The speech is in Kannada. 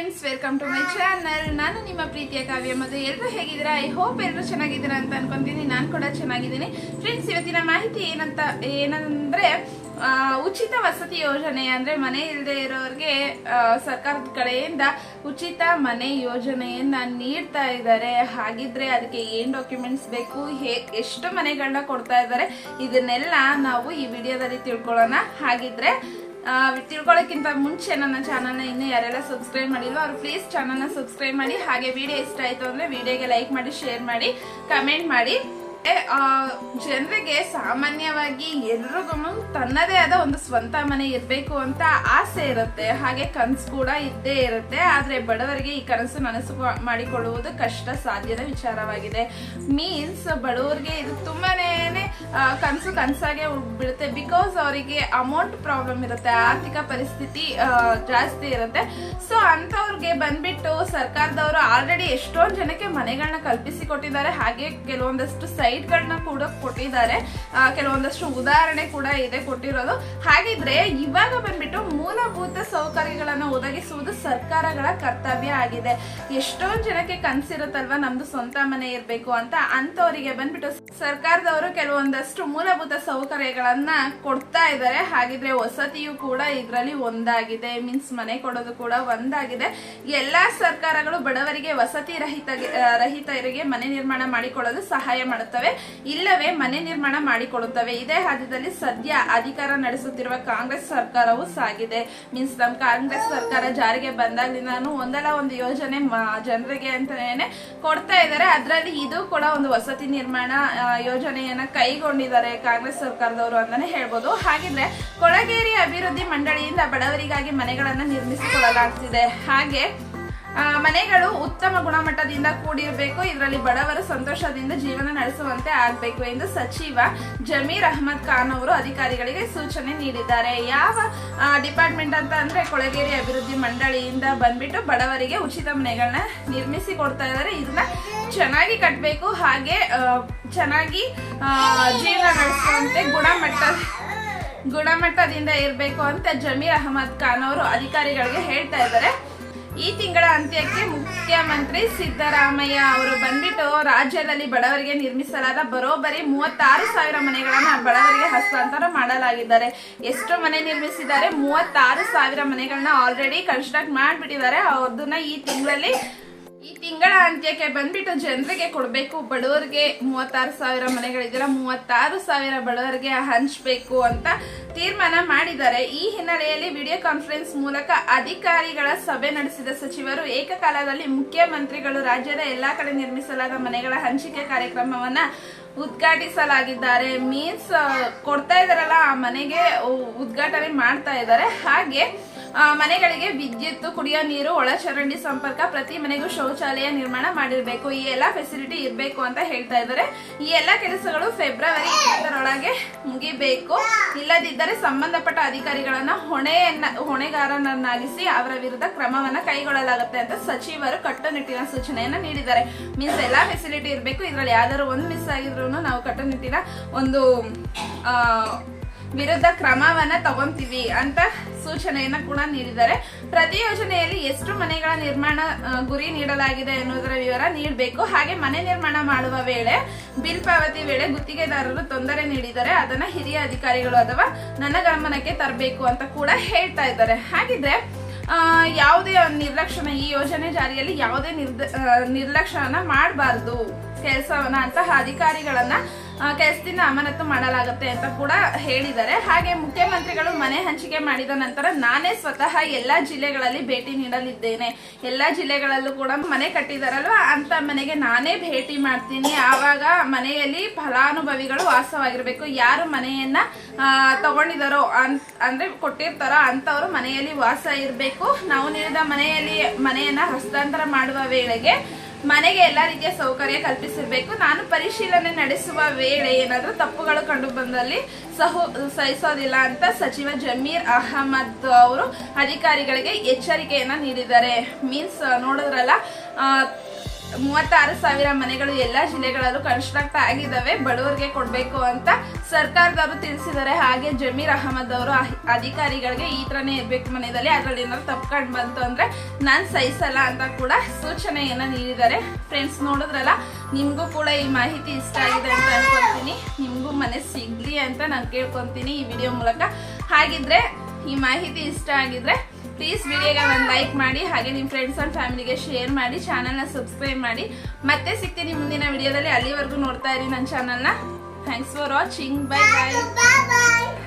Friends welcome to my channel ನಾನು ನಿಮ್ಮ ಪ್ರೀತಿಯ ಕಾವ್ಯ ಮತ್ತು ಎಲ್ಲರೂ ಹೇಗಿದ್ದೀರಾ? ಐ ಹೋಪ್ ಎಲ್ಲರೂ ಚೆನ್ನಾಗಿದ್ದೀರಾ ಅಂತ ಅನ್ಕೊಂತೀನಿ. ನಾನು ಕೂಡ ಚೆನ್ನಾಗಿದ್ದೀನಿ. ಫ್ರೆಂಡ್ಸ್ ಇವತ್ತಿನ ಮಾಹಿತಿ ಏನಂತ, ಏನಂದ್ರೆ ಉಚಿತ ವಸತಿ ಯೋಜನೆ ಅಂದ್ರೆ ಮನೆ ಇಲ್ಲದೆ ಇರೋರಿಗೆ ಸರ್ಕಾರದ ಕಡೆಯಿಂದ ಉಚಿತ ಮನೆ ಯೋಜನೆಯನ್ನ ನೀಡ್ತಾ ಇದ್ದಾರೆ. ಹಾಗಿದ್ರೆ ಅದಕ್ಕೆ ಏನ್ ಡಾಕ್ಯುಮೆಂಟ್ಸ್ ಬೇಕು? ಹೇ- ಎಷ್ಟು ಮನೆಗಳನ್ನ ಕೊಡ್ತಾ ಇದ್ದಾರೆ? ಇದನ್ನೆಲ್ಲ ನಾವು ಈ ವಿಡಿಯೋದಲ್ಲಿ ತಿಳ್ಕೊಳ್ಳೋಣ. ಹಾಗಿದ್ರೆ ತಿಳ್ಕೊಳ್ಳೋಕ್ಕಿಂತ ಮುಂಚೆ ನನ್ನ ಚಾನಲ್ನ ಇನ್ನು ಯಾರೆಲ್ಲ ಸಬ್ಸ್ಕ್ರೈಬ್ ಮಾಡಿಲ್ಲ ಅವ್ರು ಪ್ಲೀಸ್ ಚಾನಲ್ನ ಸಬ್ಸ್ಕ್ರೈಬ್ ಮಾಡಿ. ಹಾಗೆ ವಿಡಿಯೋ ಇಷ್ಟ ಆಯಿತು ಅಂದ್ರೆ ವಿಡಿಯೋಗೆ ಲೈಕ್ ಮಾಡಿ ಶೇರ್ ಮಾಡಿ ಕಮೆಂಟ್ ಮಾಡಿ. ಜನರಿಗೆ ಸಾಮಾನ್ಯವಾಗಿ ಎಲ್ರಿಗೂ ತನ್ನದೇ ಆದ ಒಂದು ಸ್ವಂತ ಮನೆ ಇರಬೇಕು ಅಂತ ಆಸೆ ಇರುತ್ತೆ. ಹಾಗೆ ಕನಸು ಕೂಡ ಇದ್ದೇ ಇರುತ್ತೆ. ಆದ್ರೆ ಬಡವರಿಗೆ ಈ ಕನಸು ನನಸು ಮಾಡಿಕೊಳ್ಳುವುದು ಕಷ್ಟ ಸಾಧ್ಯದ ವಿಚಾರವಾಗಿದೆ. ಮೀನ್ಸ್ ಬಡವರಿಗೆ ಇದು ತುಂಬಾನೇ ಕನಸು ಕನಸಾಗೆ ಬಿಡುತ್ತೆ ಬಿಕಾಸ್ ಅವರಿಗೆ ಅಮೌಂಟ್ ಪ್ರಾಬ್ಲಮ್ ಇರುತ್ತೆ. ಆರ್ಥಿಕ ಪರಿಸ್ಥಿತಿ ಜಾಸ್ತಿ ಇರುತ್ತೆ. ಸೊ ಅಂತವ್ರಿಗೆ ಬಂದ್ಬಿಟ್ಟು ಸರ್ಕಾರದವರು ಆಲ್ರೆಡಿ ಎಷ್ಟೊಂದು ಜನಕ್ಕೆ ಮನೆಗಳನ್ನ ಕಲ್ಪಿಸಿ ಕೊಟ್ಟಿದ್ದಾರೆ. ಹಾಗೆ ಕೆಲವೊಂದಷ್ಟು ಸೈಟ್ಗಳನ್ನ ಕೂಡ ಕೊಟ್ಟಿದ್ದಾರೆ. ಕೆಲವೊಂದಷ್ಟು ಉದಾಹರಣೆ ಕೂಡ ಇದೆ ಕೊಟ್ಟಿರೋದು. ಹಾಗಿದ್ರೆ ಇವಾಗ ಬಂದ್ಬಿಟ್ಟು ಮೂಲಭೂತ ಸೌಕರ್ಯಗಳನ್ನ ಒದಗಿಸುವುದು ಸರ್ಕಾರಗಳ ಕರ್ತವ್ಯ ಆಗಿದೆ. ಎಷ್ಟೊಂದು ಜನಕ್ಕೆ ಕನ್ಸಿರುತ್ತಲ್ವಾ ನಮ್ದು ಸ್ವಂತ ಮನೆ ಇರಬೇಕು ಅಂತ ಅಂತವರಿಗೆ ಬಂದ್ಬಿಟ್ಟು ಸರ್ಕಾರದವರು ಕೆಲವೊಂದಷ್ಟು ಮೂಲಭೂತ ಸೌಕರ್ಯಗಳನ್ನ ಕೊಡ್ತಾ ಇದ್ದಾರೆ. ಹಾಗಿದ್ರೆ ವಸತಿಯು ಕೂಡ ಇದರಲ್ಲಿ ಒಂದಾಗಿದೆ. ಮೀನ್ಸ್ ಮನೆ ಕೊಡೋದು ಕೂಡ ಒಂದಾಗಿದೆ. ಎಲ್ಲಾ ಸರ್ಕಾರಗಳು ಬಡವರಿಗೆ ವಸತಿ ರಹಿತ ರಹಿತರಿಗೆ ಮನೆ ನಿರ್ಮಾಣ ಮಾಡಿಕೊಳ್ಳಲು ಸಹಾಯ ಮಾಡುತ್ತವೆ. ಇಲ್ಲವೇ ಮನೆ ನಿರ್ಮಾಣ ಮಾಡಿಕೊಡುತ್ತವೆ ಇದೇ ಹಾದಿಯಲ್ಲಿ ಸದ್ಯ ಅಧಿಕಾರ ನಡೆಸುತ್ತಿರುವ ಕಾಂಗ್ರೆಸ್ ಸರ್ಕಾರವೂ ಸಾಗಿದೆ. ಮೀನ್ಸ್ ನಮ್ ಕಾಂಗ್ರೆಸ್ ಸರ್ಕಾರ ಜಾರಿಗೆ ಬಂದಾಗ್ಲಿಂದಾನು ಒಂದಲ್ಲ ಒಂದು ಯೋಜನೆ ಜನರಿಗೆ ಅಂತಾನೆ ಕೊಡ್ತಾ ಇದ್ದಾರೆ. ಅದರಲ್ಲಿ ಇದು ಕೂಡ ಒಂದು ವಸತಿ ನಿರ್ಮಾಣ ಯೋಜನೆಯನ್ನ ಕೈಗೊಂಡಿದ್ದಾರೆ ಕಾಂಗ್ರೆಸ್ ಸರ್ಕಾರದವರು ಅಂತಾನೆ ಹೇಳ್ಬೋದು. ಹಾಗಿದ್ರೆ ಕೊಳಗೇರಿ ಅಭಿವೃದ್ಧಿ ಮಂಡಳಿಯಿಂದ ಬಡವರಿಗಾಗಿ ಮನೆಗಳನ್ನ ನಿರ್ಮಿಸಿಕೊಳ್ಳಲಾಗ್ತಿದೆ. ಹಾಗೆ ಮನೆಗಳು ಉತ್ತಮ ಗುಣಮಟ್ಟದಿಂದ ಕೂಡಿರಬೇಕು. ಇದರಲ್ಲಿ ಬಡವರು ಸಂತೋಷದಿಂದ ಜೀವನ ನಡೆಸುವಂತೆ ಆಗಬೇಕು ಎಂದು ಸಚಿವ ಜಮೀರ್ ಅಹಮದ್ ಖಾನ್ ಅವರು ಅಧಿಕಾರಿಗಳಿಗೆ ಸೂಚನೆ ನೀಡಿದ್ದಾರೆ. ಯಾವ ಡಿಪಾರ್ಟ್ಮೆಂಟ್ ಅಂತ ಅಂದ್ರೆ ಕೊಳಗೇರಿ ಅಭಿವೃದ್ಧಿ ಮಂಡಳಿಯಿಂದ ಬಂದ್ಬಿಟ್ಟು ಬಡವರಿಗೆ ಉಚಿತ ಮನೆಗಳನ್ನ ನಿರ್ಮಿಸಿ ಕೊಡ್ತಾ ಇದ್ದಾರೆ. ಇದನ್ನ ಚೆನ್ನಾಗಿ ಕಟ್ಟಬೇಕು ಹಾಗೆ ಚೆನ್ನಾಗಿ ಜೀವನ ನಡೆಸುವಂತೆ ಗುಣಮಟ್ಟ, ಗುಣಮಟ್ಟದಿಂದ ಇರಬೇಕು ಅಂತ ಜಮೀರ್ ಅಹಮದ್ ಖಾನ್ ಅವರು ಅಧಿಕಾರಿಗಳಿಗೆ ಹೇಳ್ತಾ ಇದ್ದಾರೆ. ಈ ತಿಂಗಳ ಅಂತ್ಯಕ್ಕೆ ಮುಖ್ಯಮಂತ್ರಿ ಸಿದ್ದರಾಮಯ್ಯ ಅವರು ಬಂದ್ಬಿಟ್ಟು ರಾಜ್ಯದಲ್ಲಿ ಬಡವರಿಗೆ ನಿರ್ಮಿಸಲಾದ ಬರೋಬ್ಬರಿ ಮೂವತ್ತಾರು ಸಾವಿರ ಮನೆಗಳನ್ನ ಬಡವರಿಗೆ ಹಸ್ತಾಂತರ ಮಾಡಲಾಗಿದ್ದಾರೆ. ಎಷ್ಟು ಮನೆ ನಿರ್ಮಿಸಿದ್ದಾರೆ. ಮೂವತ್ತಾರು ಸಾವಿರ ಮನೆಗಳನ್ನ ಆಲ್ರೆಡಿ ಕನ್ಸ್ಟ್ರಕ್ಟ್ ಮಾಡಿಬಿಟ್ಟಿದ್ದಾರೆ. ಅದನ್ನ ಈ ತಿಂಗಳಲ್ಲಿ ಈ ತಿಂಗಳ ಅಂತ್ಯಕ್ಕೆ ಬಂದ್ಬಿಟ್ಟು ಜನರಿಗೆ ಕೊಡಬೇಕು. ಬಡವರಿಗೆ ಮೂವತ್ತಾರು ಸಾವಿರ ಮನೆಗಳಿದ್ದರೆ ಮೂವತ್ತಾರು ಸಾವಿರ ಬಡವರಿಗೆ ಹಂಚಬೇಕು ಅಂತ ತೀರ್ಮಾನ ಮಾಡಿದ್ದಾರೆ. ಈ ಹಿನ್ನೆಲೆಯಲ್ಲಿ ವಿಡಿಯೋ ಕಾನ್ಫರೆನ್ಸ್ ಮೂಲಕ ಅಧಿಕಾರಿಗಳ ಸಭೆ ನಡೆಸಿದ ಸಚಿವರು, ಏಕಕಾಲದಲ್ಲಿ ಮುಖ್ಯಮಂತ್ರಿಗಳು ರಾಜ್ಯದ ಎಲ್ಲಾ ಕಡೆ ನಿರ್ಮಿಸಲಾದ ಮನೆಗಳ ಹಂಚಿಕೆ ಕಾರ್ಯಕ್ರಮವನ್ನ ಉದ್ಘಾಟಿಸಲಾಗಿದ್ದಾರೆ. ಮೀನ್ಸ್ ಕೊಡ್ತಾ ಇದಾರಲ್ಲ ಆ ಮನೆಗೆ ಉದ್ಘಾಟನೆ ಮಾಡ್ತಾ ಇದ್ದಾರೆ. ಹಾಗೆ ಮನೆಗಳಿಗೆ ವಿದ್ಯುತ್, ಕುಡಿಯೋ ನೀರು ಒಳಚರಂಡಿ ಸಂಪರ್ಕ ಪ್ರತಿ ಮನೆಗೂ ಶೌಚಾಲಯ ನಿರ್ಮಾಣ ಮಾಡಿರ್ಬೇಕು. ಈ ಎಲ್ಲಾ ಫೆಸಿಲಿಟಿ ಇರಬೇಕು ಅಂತ ಹೇಳ್ತಾ ಇದ್ದಾರೆ. ಈ ಎಲ್ಲಾ ಕೆಲಸಗಳು ಫೆಬ್ರವರಿ ಇಪ್ಪತ್ತರೊಳಗೆ ಮುಗಿಬೇಕು. ಇಲ್ಲದಿದ್ದರೆ ಸಂಬಂಧಪಟ್ಟ ಅಧಿಕಾರಿಗಳನ್ನ ಹೊಣೆಯನ್ನ ಹೊಣೆಗಾರನನ್ನಾಗಿಸಿ ಅವರ ವಿರುದ್ಧ ಕ್ರಮವನ್ನ ಕೈಗೊಳ್ಳಲಾಗುತ್ತೆ ಅಂತ ಸಚಿವರು ಕಟ್ಟುನಿಟ್ಟಿನ ಸೂಚನೆಯನ್ನ ನೀಡಿದ್ದಾರೆ. ಮೀನ್ಸ್ ಎಲ್ಲಾ ಫೆಸಿಲಿಟಿ ಇರಬೇಕು. ಇದರಲ್ಲಿ ಯಾವ್ದಾದ್ರು ಒಂದು ಮಿಸ್ ಆಗಿದ್ರು ನಾವು ಕಟ್ಟುನಿಟ್ಟಿನ ಒಂದು ವಿರುದ್ಧ ಕ್ರಮವನ್ನ ತಗೊಂತೀವಿ ಅಂತ ಸೂಚನೆಯನ್ನ ಕೂಡ ನೀಡಿದ್ದಾರೆ. ಪ್ರತಿ ಯೋಜನೆಯಲ್ಲಿ ಎಷ್ಟು ಮನೆಗಳ ನಿರ್ಮಾಣ ಗುರಿ ನೀಡಲಾಗಿದೆ ಎನ್ನುವುದರ ವಿವರ ನೀಡಬೇಕು. ಹಾಗೆ ಮನೆ ನಿರ್ಮಾಣ ಮಾಡುವ ವೇಳೆ, ಬಿಲ್ ಪಾವತಿ ವೇಳೆ ಗುತ್ತಿಗೆದಾರರು ತೊಂದರೆ ನೀಡಿದರೆ ಅದನ್ನ ಹಿರಿಯ ಅಧಿಕಾರಿಗಳು ಅಥವಾ ನನ್ನ ಗಮನಕ್ಕೆ ತರಬೇಕು ಅಂತ ಕೂಡ ಹೇಳ್ತಾ ಇದ್ದಾರೆ. ಹಾಗಿದ್ರೆ ಯಾವುದೇ ನಿರ್ಲಕ್ಷಣ, ಈ ಯೋಜನೆ ಜಾರಿಯಲ್ಲಿ ಯಾವುದೇ ನಿರ್ದ ನಿರ್ಲಕ್ಷ್ಯನ ಮಾಡಬಾರ್ದು. ಕೆಲಸವನ್ನ ಅಂತಹ ಅಧಿಕಾರಿಗಳನ್ನ ಕೆಲಸದಿಂದ ಅಮಾನತು ಮಾಡಲಾಗುತ್ತೆ ಅಂತ ಕೂಡ ಹೇಳಿದ್ದಾರೆ. ಹಾಗೆ ಮುಖ್ಯಮಂತ್ರಿಗಳು ಮನೆ ಹಂಚಿಕೆ ಮಾಡಿದ ನಂತರ ನಾನೇ ಸ್ವತಃ ಎಲ್ಲಾ ಜಿಲ್ಲೆಗಳಲ್ಲಿ ಭೇಟಿ ನೀಡಲಿದ್ದೇನೆ. ಎಲ್ಲಾ ಜಿಲ್ಲೆಗಳಲ್ಲೂ ಕೂಡ ಮನೆ ಕಟ್ಟಿದಾರಲ್ವ? ಅಂತ ಮನೆಗೆ ನಾನೇ ಭೇಟಿ ಮಾಡ್ತೀನಿ. ಆವಾಗ ಮನೆಯಲ್ಲಿ ಫಲಾನುಭವಿಗಳು ವಾಸವಾಗಿರ್ಬೇಕು. ಯಾರು ಮನೆಯನ್ನ ತಗೊಂಡಿದಾರೋ ಅನ್- ಅಂದ್ರೆ ಕೊಟ್ಟಿರ್ತಾರೋ ಅಂತವ್ರು ಮನೆಯಲ್ಲಿ ವಾಸ ಇರಬೇಕು. ನಾವು ನೀಡಿದ ಮನೆಯಲ್ಲಿ ಮನೆಯನ್ನ ಹಸ್ತಾಂತರ ಮಾಡುವ ವೇಳೆಗೆ ಮನೆಗೆ ಎಲ್ಲ ರೀತಿಯ ಸೌಕರ್ಯ ಕಲ್ಪಿಸಿರ್ಬೇಕು. ನಾನು ಪರಿಶೀಲನೆ ನಡೆಸುವ ವೇಳೆ ಏನಾದರೂ ತಪ್ಪುಗಳು ಕಂಡು ಬಂದಲ್ಲಿ ಸಹು, ಸಹಿಸೋದಿಲ್ಲ ಅಂತ ಸಚಿವ ಜಮೀರ್ ಅಹಮದ್ ಅವರು ಅಧಿಕಾರಿಗಳಿಗೆ ಎಚ್ಚರಿಕೆಯನ್ನ ನೀಡಿದ್ದಾರೆ. ಮೀನ್ಸ್ ನೋಡಿದ್ರಲ್ಲ ಮೂವತ್ತಾರು ಸಾವಿರ ಮನೆಗಳು ಎಲ್ಲ ಜಿಲ್ಲೆಗಳಲ್ಲೂ ಕನ್ಸ್ಟ್ರಕ್ಟ್ ಆಗಿದ್ದಾವೆ ಬಡವರಿಗೆ ಕೊಡಬೇಕು ಅಂತ ಸರ್ಕಾರದವರು ತಿಳಿಸಿದ್ದಾರೆ. ಹಾಗೆ ಜಮೀರ್ ಅಹಮದ್ ಅವರು ಅಧಿಕಾರಿಗಳಿಗೆ ಈ ಥರನೇ ಇರಬೇಕು ಮನೆಯಲ್ಲಿ. ಅದರಲ್ಲಿ ಏನಾದ್ರು ತಪ್ಕೊಂಡ್ ಬಂತು ಅಂದರೆ ನಾನು ಸಹಿಸಲ್ಲ ಅಂತ ಕೂಡ ಸೂಚನೆಯನ್ನು ನೀಡಿದ್ದಾರೆ. ಫ್ರೆಂಡ್ಸ್ ನೋಡಿದ್ರಲ್ಲ? ನಿಮಗೂ ಕೂಡ ಈ ಮಾಹಿತಿ ಇಷ್ಟ ಆಗಿದೆ ಅಂತ ಅನ್ಕೊಂತೀನಿ. ನಿಮಗೂ ಮನೆ ಸಿಗಲಿ ಅಂತ ನಾನು ಕೇಳ್ಕೊತೀನಿ ಈ ವಿಡಿಯೋ ಮೂಲಕ. ಹಾಗಿದ್ರೆ ಈ ಮಾಹಿತಿ ಇಷ್ಟ ಆಗಿದ್ರೆ ಪ್ಲೀಸ್ ವಿಡಿಯೋಗೆ ಒಂದು ಲೈಕ್ ಮಾಡಿ, ಹಾಗೆ ನಿಮ್ಮ ಫ್ರೆಂಡ್ಸ್ ಆ್ಯಂಡ್ ಫ್ಯಾಮಿಲಿಗೆ ಶೇರ್ ಮಾಡಿ ಚಾನಲ್ನ ಸಬ್ಸ್ಕ್ರೈಬ್ ಮಾಡಿ. ಮತ್ತೆ ಸಿಗ್ತೀನಿ ಮುಂದಿನ ವಿಡಿಯೋದಲ್ಲಿ ಅಲ್ಲಿವರೆಗೂ ನೋಡ್ತಾ ಇರಿ ನನ್ನ ಚಾನಲ್ನ thanks for watching bye bye Bye bye.